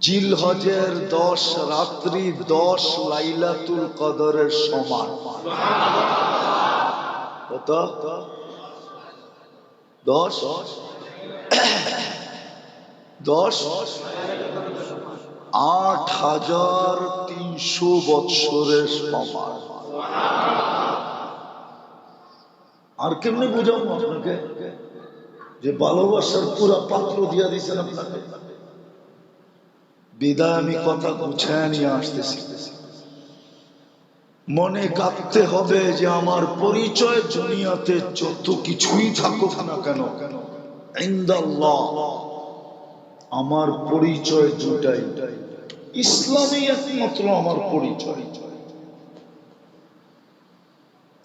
জিল হজের দশ, রাত্রি দশ লাইলাতুল কদরের সমান। কত? দশ? দশ? আট হাজার তিনশো বৎসরের সমান। আর কেমনি বুঝাবো আপনাকে? যে ভালোবাসার পুরা পাত্র দিয়া দিয়েছেন আপনাকে। বিদায় আমি কথা গুছায় নিয়ে আসতেছি। মনে কাঁদতে হবে যে আমার পরিচয় দুনিয়াতে যত কিছুই থাকুক না কেন আমার পরিচয় দুটাই ইসলামই একমাত্র আমার পরিচয়।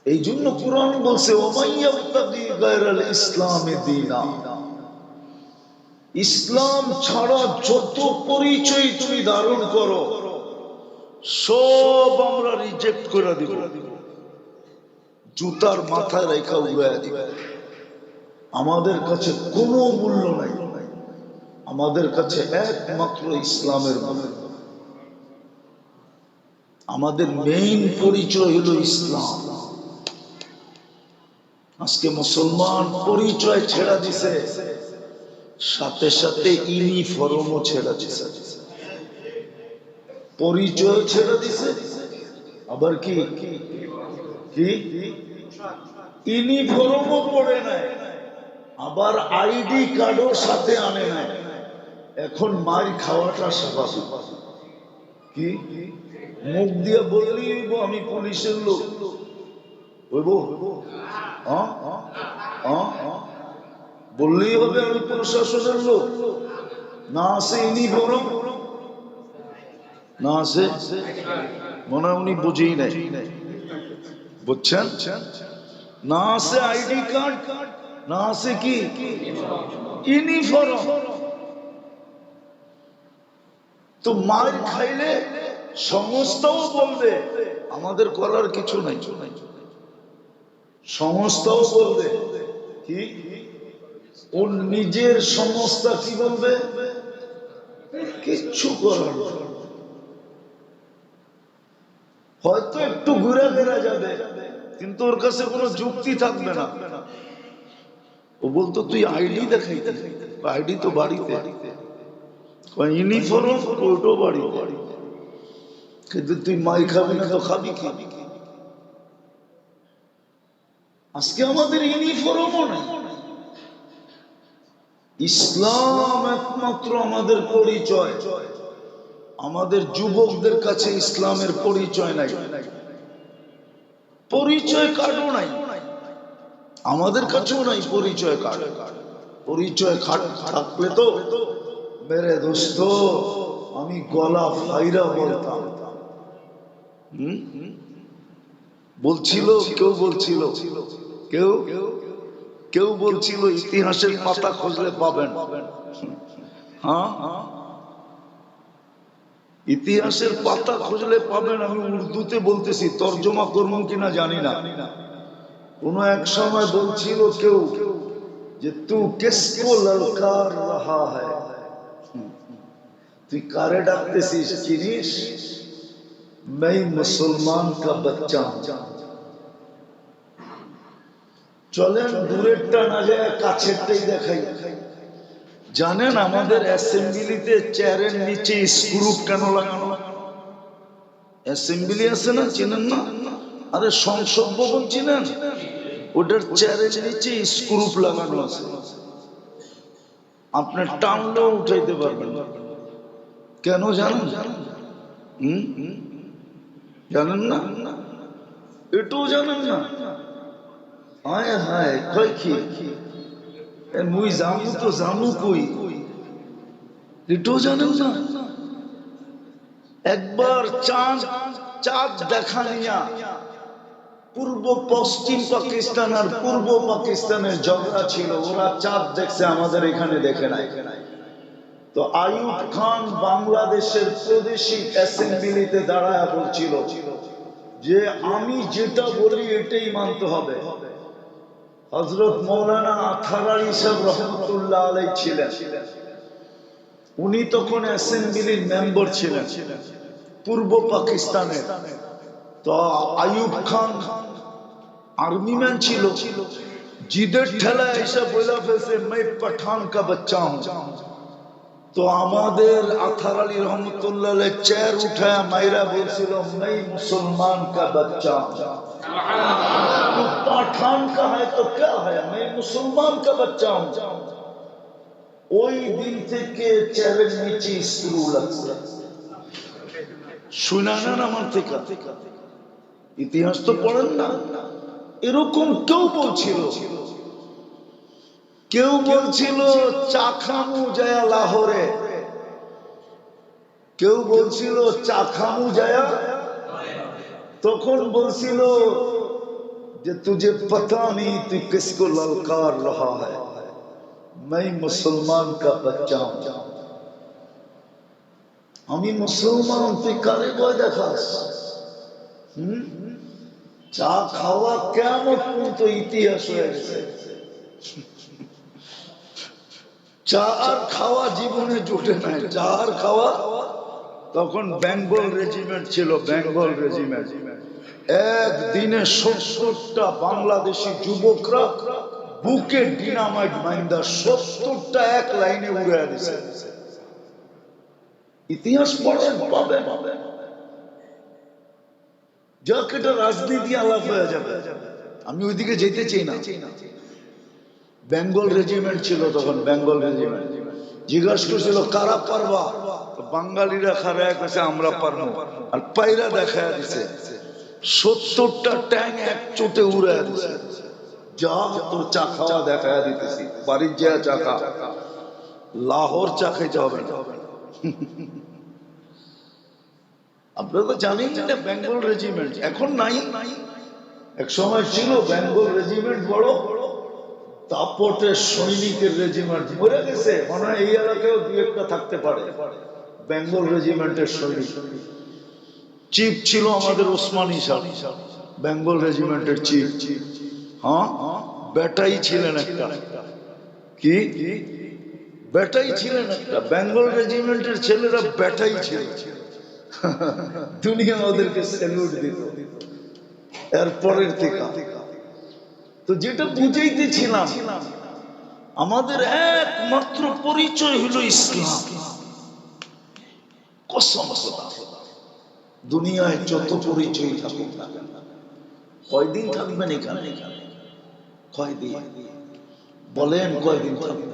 এই জন্য কোরআন বলছে ইসলামে দীনা। ইসলাম ছাড়া যত পরিচয় তুমি ধারণ করো, সব আমরা রিজেক্ট করে দিব। জুতার মাথায় রেখা উড়ায় দিব। আমাদের কাছে কোনো মূল্য নাই। আমাদের কাছে একমাত্র ইসলামের মূল্য। আমাদের মেইন পরিচয় হলো ইসলাম। আজকে মুসলমান পরিচয় ছেড়া দিছে। সাথে সাথে ইউনিফর্মও ছেড়া দিছে। পরিচয় ছেড়ে দিছে। আবার কি? কি? ইউনিফর্মও পড়ে নাই। আবার আইডি কার্ডও সাথে আনে নাই। এখন মার খাওয়াটা স্বাভাবিক। কি? মুখ দিয়ে হইব, আমি পুলিশের লোক। হইব? হ্যাঁ? হ্যাঁ? বললেই হবে আমি প্রশাসনের লোক। না আছে ইউনিফর্ম না আছে? মনে হয় উনি বুঝেই নাই। বুঝছেন? না আছে আইডি কার্ড? না আছে কি? ইউনিফর্ম তো মার খাইলে সমস্তও বলবে, আমাদের করার কিছু নাই। সমস্তও বলবে। কি? ওর নিজের সমস্যা কি বলবে? কিচ্ছু করার। হয়তো একটু ঘুরে ফেরা যাবে, কিন্তু ওর কাছে কোনো যুক্তি থাকবে না। ও বলতো, তুই আইডি দেখাই আইডি তো বাড়িতে। ইউনিফর্ম ওটো বাড়ি কিন্তু তুই মাই খাবি না তো খাবি কি? আজকে আমাদের ইউনিফর্মও নেই। ইসলাম একমাত্র আমাদের পরিচয়। আমাদের যুবকদের কাছে ইসলামের পরিচয় নাই। পরিচয় কার্ডও নাই। আমাদের কাছেও নাই পরিচয় কার্ড পরিচয় কার্ড থাকলে তো, মেরে দোস্ত, আমি গলা ফাইরা বলতাম। বলছিল, কেউ বলছিল। কেউ কেউ? বলছিল, ইতিহাসের পাতা খুঁজলে পাবেন। হ্যাঁ? ইতিহাসের পাতা খুঁজলে পাবেন, আমি উর্দুতে বলতেছি, তর্জমা করব কিনা জানি না। কোন এক সময় বলছিল কেউ যে, তু কিসকো হ্যায়? তুই কারে ডাকতেছিস, চিনিস? मैं মুসলমান কা বাচ্চা চলেন দূরেরটা না যায়, কাছেরটাই দেখাই। জানেন আমাদের অ্যাসেম্বলিতে চেয়ারের নিচে স্ক্রু কেন লাগানো? অ্যাসেম্বলি আছে না, চেনেন না? আরে সংসদ ভবন চিনেন? ওটার চেয়ারের নিচে স্ক্রু লাগানো আছে। আপনি টানলেও উঠাইতে পারবেন। কেন জানেন? হুম? জানেন না? এটাও জানেন না। হায় হায়, কয় কি? মুই জামু তো জামু কই? এটাও জানেন না? একবার চাঁদ চাঁদ দেখা নিয়া পূর্ব পশ্চিম পাকিস্তান আর পূর্ব পাকিস্তানের ঝগড়া ছিল, ওরা চাঁদ দেখছে, আমাদের এখানে দেখে নাই। তো আইয়ুব খান বাংলাদেশের প্রাদেশিক অ্যাসেম্বলিতে দাঁড়ায় বলছিল যে, আমি যেটা বলি, এটাই মানতে হবে। হজরত মৌলানা আখার আলী সাহেব রহমতুল্লাহ আলাই ছিলেন। উনি তখন অ্যাসেম্বলির মেম্বার ছিলেন, পূর্ব পাকিস্তানে তো আয়ুব খান আর্মিম্যান ছিল। জিদের ঠেলা এসে বলে ফেলছে, মে পাঠান কা বাচ্চা তো আমাদের আথার আলী রহমতুল্লাহ চেয়ার উঠায় মাইরা বলছিল, মে মুসলমান কা বাচ্চা हूं तो पठान का है तो क्या है मैं मुसलमान का बच्चा हूं ওই দিন থেকে চেয়ারের নিচে স্ক্রু লাগছে শুনানেন আমার থেকে ইতিহাস তো পড়েন না এরকম কেউ বলছিল কেউ বলছিল চা খামু যায় লাহোরে কেউ বলছিল চা খামু যায় তখন বলছিল تجھے پتا نہیں تو کس کو للکار رہا ہے۔ میں مسلمان کا بچہ ہوں۔ ہمیں مسلمان تھی لسل ہم؟ ایسے چاہ کھاوا جیون میں جو তখন বেঙ্গল রেজিমেন্ট ছিল, বেঙ্গল রেজিমেন্ট একদিনে সত্তরটা বাংলাদেশি যুবকরা বুকে ডিনামাইট মাইন্দা সত্তরটা এক লাইনে উড়ে দিছে ইতিহাস পড়েন পাবেন যাক, এটা রাজনীতি আলাপ হয়ে যাবে। আমি ওইদিকে যেতে চাই না। বেঙ্গল রেজিমেন্ট ছিল তখন, বেঙ্গল রেজিমেন্ট জিজ্ঞাসা করছিল, কারা পারবা? বাঙালিরা খারায় কাছে আমরা পারব। আর পায়রা দেখা দিছে, সত্তরটা ট্যাং এক চোটে উড়ে দিছে। যা তোর চা খাওয়া দেখা দিতেছি, বাড়ির যা চা খা। লাহোর চা হবে আপনারা তো জানেন না বেঙ্গল রেজিমেন্ট এখন নাই। এক সময় ছিল বেঙ্গল রেজিমেন্ট বড় তাপটে সৈনিকের রেজিমেন্ট মরে গেছে। মনে হয় এই এলাকায়ও দু একটা থাকতে পারে। বেঙ্গল রেজিমেন্টের সৈনিক। চিফ ছিল আমাদের ওসমানী সাহ বেঙ্গল রেজিমেন্টের চিফ হ্যাঁ? বেটাই ছিলেন একটা। কি? বেটাই ছিলেন একটা। বেঙ্গল রেজিমেন্টের ছেলেরা বেটাই ছিল। দুনিয়া ওদেরকে স্যালুট দিত এরপরের থেকে তো যেটা বুঝাইতেছিলাম, আমাদের একমাত্র পরিচয় হলো ইসলাম। কসম দুনিয়ায় যত পরিচয় থাকুক না কয়দিন থাকবেন এখানে? কয়দিন? বলেন কয়দিন থাকবেন?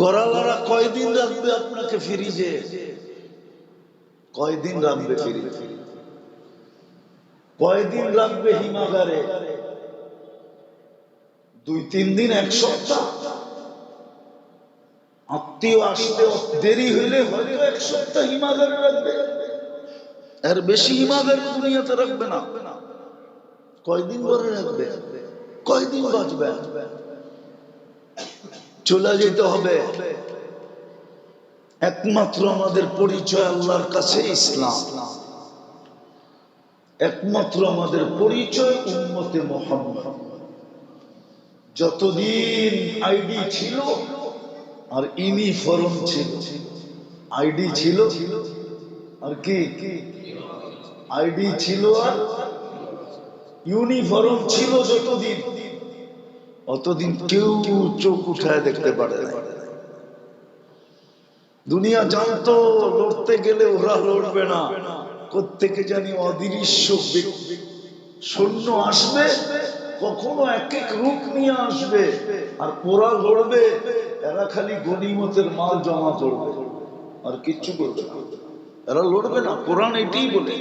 গড়ালারা কয়দিন রাখবে আপনাকে ফিরিজে কয়দিন রাখবে ফিরিজে কয়দিন রাখবে হিমাগারে? দুই, তিন দিন, এক সপ্তাহ? আত্মীয় আসতে দেরি হইলে হয়তো এক সপ্তাহ হিমাগারে রাখবে। এর বেশি হিমাগার দুনিয়াতে রাখবে না। কয়দিন ধরে রাখবে? কয়দিন বাঁচবে? চলে যেতে হবে। একমাত্র আমাদের পরিচয় আল্লাহর কাছে ইসলাম। একমাত্র আমাদের পরিচয় উম্মতে মোহাম্মদ। যতদিন আইডি ছিল, আর ইউনিফর্ম ছিল। আইডি ছিল, আর কি? আইডি ছিল আর ইউনিফর্ম ছিল যতদিন। অতদিন কেউ চোখ উঠায় দেখতে পারে দুনিয়া জানতো, লড়তে গেলে ওরা লড়বে না। কোত্থেকে জানি অদৃশ্য সৈন্য আসবে, কখনো এক এক রূপ নিয়ে আসবে, আর ওরা লড়বে এরা খালি গনিমতের মাল জমা করবে। আর কিচ্ছু করবে এরা লড়বে না, কোরআন এটাই বলে।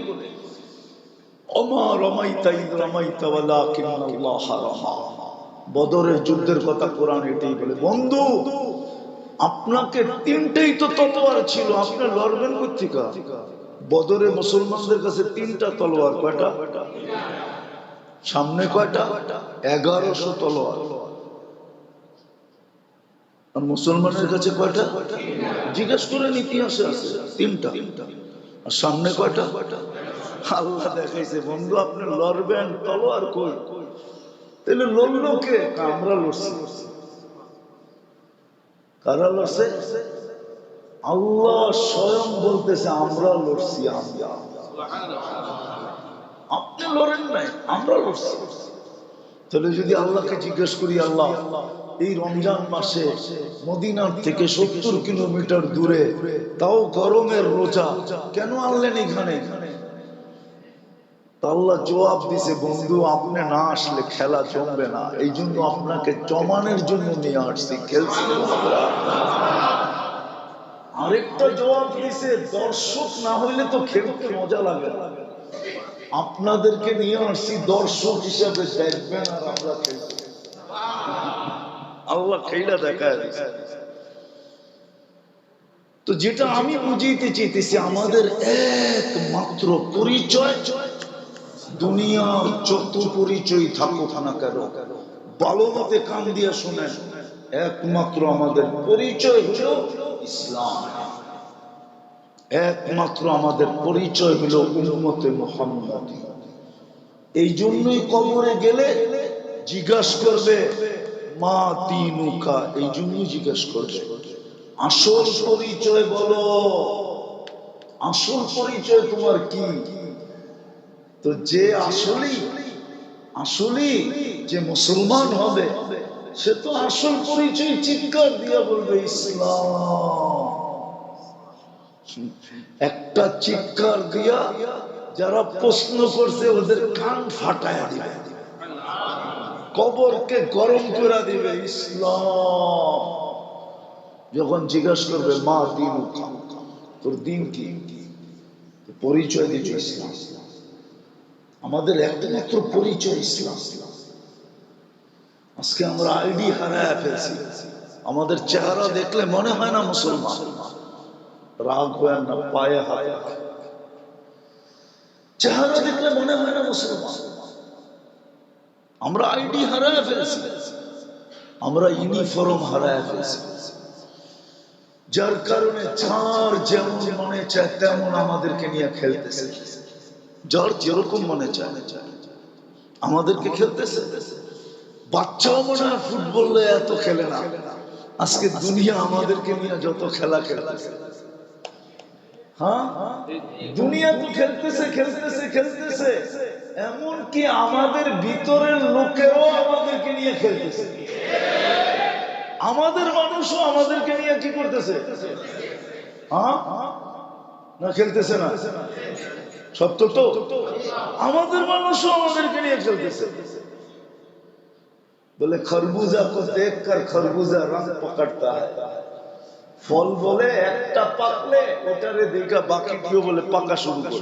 বদরের যুদ্ধের কথা কোরআন এটাই বলে। বন্ধু, আপনাকে তিনটেই তো তলোয়ার ছিল, আপনি লড়বেন কোথেকা বদরে মুসলমানদের কাছে তিনটা তলোয়ার কয়টা? সামনে কয়টা? এগারোশো তলোয়ার। আর মুসলমানের কাছে কয়টা? জিজ্ঞেস করেন, ইতিহাসে আছে, তিনটা। আর সামনে কয়টা? আল্লাহ দেখাইছে, বন্ধু, আপনি লড়বেন, তলোয়ার কই? তাহলে লড়লো কে? আমরা লড়ছি। কারা লড়ছে? আল্লাহ স্বয়ং বলতেছে, আমরা লড়ছি আপনি লড়েন নাই, আমরা লড়ছি। তাহলে যদি আল্লাহকে জিজ্ঞেস করি, আল্লাহ, এই রমজান মাসে মদিনার থেকে সত্তর কিলোমিটার দূরে তাও গরমের রোজা কেন আনলেন এখানে? আল্লাহ জবাব দিছে, বন্ধু, আপনি না আসলে খেলা জমবে না। এই জন্য আপনাকে জমানের জন্য নিয়ে আসছি, খেলছি আরেকটা জবাব দিছে দর্শক না হইলে তো খেলতে মজা লাগে আপনাদেরকে নিয়ে আসছি দর্শক হিসাবে দেখবেন আর আমরা খেলব। আল্লাহ খেলা দেখায় তো যেটা আমি বুঝিতে চাইতেছি, আমাদের একমাত্র পরিচয় দুনিয়ার যত পরিচয় থাকুক না কেন, ভালো মতে কান দিয়া শোনেন। একমাত্র আমাদের পরিচয় হলো ইসলাম। একমাত্র আমাদের পরিচয় হলো উন্মতে মোহাম্মদ। এই জন্যই কবরে গেলে জিজ্ঞাস করবে, মা তিনুকা? এই জন্যই জিজ্ঞাস করবে, আসল পরিচয় বলো। আসল পরিচয় তোমার কি? তো যে আসলেই আসলেই যে মুসলমান হবে সে তো আসল পরিচয় চিৎকার দিয়া বলবে, ইসলাম। একটা চিৎকার দিয়া যারা প্রশ্ন করছে, ওদের কান ফাটায় দিবে। কবরকে গরম করে দিবে, ইসলাম। যখন জিজ্ঞাসা করবে, মা, দিন তোর দিন কি? পরিচয় দিবে, ইসলাম। আমাদের একমাত্র পরিচয় ইসলাম। আজকে আমরা আইডি হারায় ফেলছি। আমাদের চেহারা দেখলে মনে হয় না মুসলমান। রাগ হয় না, পায়ে হাত চেহারা দেখলে মনে হয় না মুসলমান। আমরা আইডি হারায় ফেলছি। আমরা ইউনিফর্ম হারায় ফেলছি। যার কারণে যার যেমন মনে চায়, তেমন আমাদেরকে নিয়ে খেলতেছে। যার যেরকম মনে চায়। আমাদেরকে খেলতেছে। বাচ্চাও মনে হয় ফুটবল এত খেলে না। আজকে দুনিয়া আমাদেরকে নিয়ে যত খেলা খেলতেছে। হ্যাঁ? দুনিয়া তো খেলতেছে খেলতেছে খেলতেছে। এমন কি আমাদের ভিতরের লোকেও আমাদেরকে নিয়ে খেলতেছে। আমাদের মানুষও আমাদেরকে নিয়ে কি করতেছে? হ্যাঁ? না, খেলতেছে না। সত্য তো? আমাদের মানুষও আমাদেরকে নিয়ে খেলতেছে। বলে খরবুজা को देखकर खरबूजा रंग पकड़ता है ফল বলে একটা পাকলে ওটারে দেখা বাকি কেউ বলে পাকা শুরু করে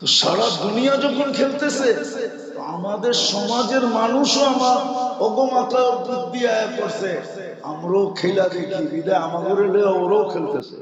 তো সারা দুনিয়া যখন খেলতেছে তো আমাদের সমাজের মানুষও আমার অগমাতা বুদ্ধি আয়া করছে আমরাও খেলা দেখি বিদায় আমাদের ওরাও খেলতেছে